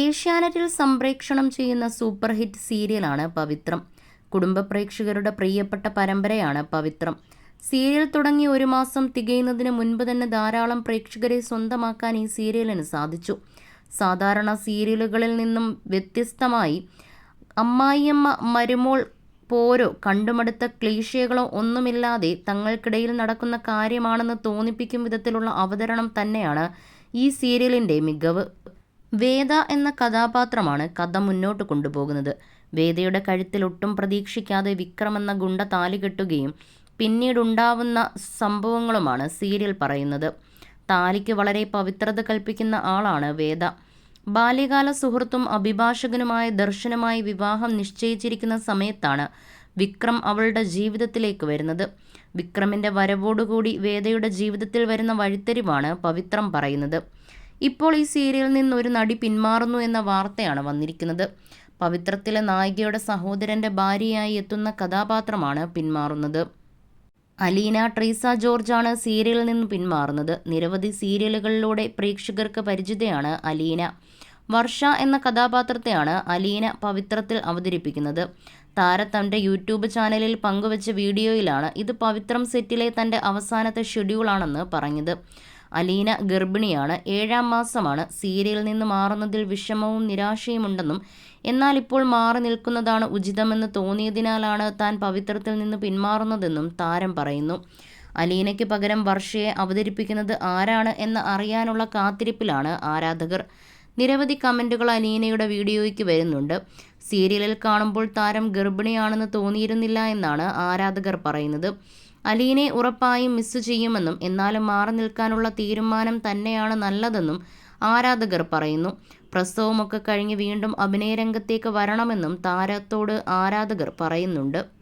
ഏഷ്യാനെറ്റിൽ സംപ്രേക്ഷണം ചെയ്യുന്ന സൂപ്പർ ഹിറ്റ് സീരിയലാണ് പവിത്രം. കുടുംബ പ്രേക്ഷകരുടെ പ്രിയപ്പെട്ട പരമ്പരയാണ് പവിത്രം. സീരിയൽ തുടങ്ങി ഒരു മാസം തികയുന്നതിന് മുൻപ് തന്നെ ധാരാളം പ്രേക്ഷകരെ സ്വന്തമാക്കാൻ ഈ സീരിയലിന് സാധിച്ചു. സാധാരണ സീരിയലുകളിൽ നിന്നും വ്യത്യസ്തമായി അമ്മായിയമ്മ മരുമോൾ പോരോ കണ്ടുമടുത്ത ക്ലീശകളോ ഒന്നുമില്ലാതെ തങ്ങൾക്കിടയിൽ നടക്കുന്ന കാര്യമാണെന്ന് തോന്നിപ്പിക്കും വിധത്തിലുള്ള അവതരണം തന്നെയാണ് ഈ സീരിയലിന്റെ മികവ്. വേദ എന്ന കഥാപാത്രമാണ് കഥ മുന്നോട്ട് കൊണ്ടുപോകുന്നത്. വേദയുടെ കഴുത്തിൽ ഒട്ടും പ്രതീക്ഷിക്കാതെ വിക്രം എന്ന ഗുണ്ട താലി കെട്ടുകയും പിന്നീടുണ്ടാവുന്ന സംഭവങ്ങളുമാണ് സീരിയൽ പറയുന്നത്. താലിക്ക് വളരെ പവിത്രത കൽപ്പിക്കുന്ന ആളാണ് വേദ. ബാല്യകാല സുഹൃത്തും അഭിഭാഷകനുമായ ദർശനമായി വിവാഹം നിശ്ചയിച്ചിരിക്കുന്ന സമയത്താണ് വിക്രം അവളുടെ ജീവിതത്തിലേക്ക് വരുന്നത്. വിക്രമിന്റെ വരവോടുകൂടി വേദയുടെ ജീവിതത്തിൽ വരുന്ന വഴിത്തെരിവാണ് പവിത്രം പറയുന്നത്. ഇപ്പോൾ ഈ സീരിയലിൽ നിന്ന് ഒരു നടി പിന്മാറുന്നു എന്ന വാർത്തയാണ് വന്നിരിക്കുന്നത്. പവിത്രത്തിലെ നായികയുടെ സഹോദരന്റെ ഭാര്യയായി എത്തുന്ന കഥാപാത്രമാണ് പിന്മാറുന്നത്. അലീന ട്രീസ ജോർജാണ് സീരിയലിൽ നിന്ന് പിന്മാറുന്നത്. നിരവധി സീരിയലുകളിലൂടെ പ്രേക്ഷകർക്ക് പരിചിതയാണ് അലീന. വർഷ എന്ന കഥാപാത്രത്തെയാണ് അലീന പവിത്രത്തിൽ അവതരിപ്പിക്കുന്നത്. താര തന്റെ യൂട്യൂബ് ചാനലിൽ പങ്കുവച്ച വീഡിയോയിലാണ് ഇത് പവിത്രം സെറ്റിലെ തന്റെ അവസാനത്തെ ഷെഡ്യൂളാണെന്ന് പറഞ്ഞത്. അലീന ഗർഭിണിയാണ്. ഏഴാം മാസമാണ്. സീരിയലിൽ നിന്ന് മാറുന്നതിൽ വിഷമവും നിരാശയും ഉണ്ടെന്നും എന്നാൽ ഇപ്പോൾ മാറി നിൽക്കുന്നതാണ് ഉചിതമെന്ന് തോന്നിയതിനാലാണ് താൻ പവിത്രത്തിൽ നിന്ന് പിന്മാറുന്നതെന്നും താരം പറയുന്നു. അലീനയ്ക്ക് പകരം വർഷയെ അവതരിപ്പിക്കുന്നത് ആരാണ് എന്ന് അറിയാനുള്ള കാത്തിരിപ്പിലാണ് ആരാധകർ. നിരവധി കമന്റുകൾ അലീനയുടെ വീഡിയോയ്ക്ക് വരുന്നുണ്ട്. സീരിയലിൽ കാണുമ്പോൾ താരം ഗർഭിണിയാണെന്ന് തോന്നിയിരുന്നില്ല എന്നാണ് ആരാധകർ പറയുന്നത്. അലീനെ ഉറപ്പായും മിസ് ചെയ്യുമെന്നും എന്നാലും മാറി നിൽക്കാനുള്ള തീരുമാനം തന്നെയാണ് നല്ലതെന്നും ആരാധകർ പറയുന്നു. പ്രസവമൊക്കെ കഴിഞ്ഞ് വീണ്ടും അഭിനയരംഗത്തേക്ക് വരണമെന്നും താരത്തോട് ആരാധകർ പറയുന്നുണ്ട്.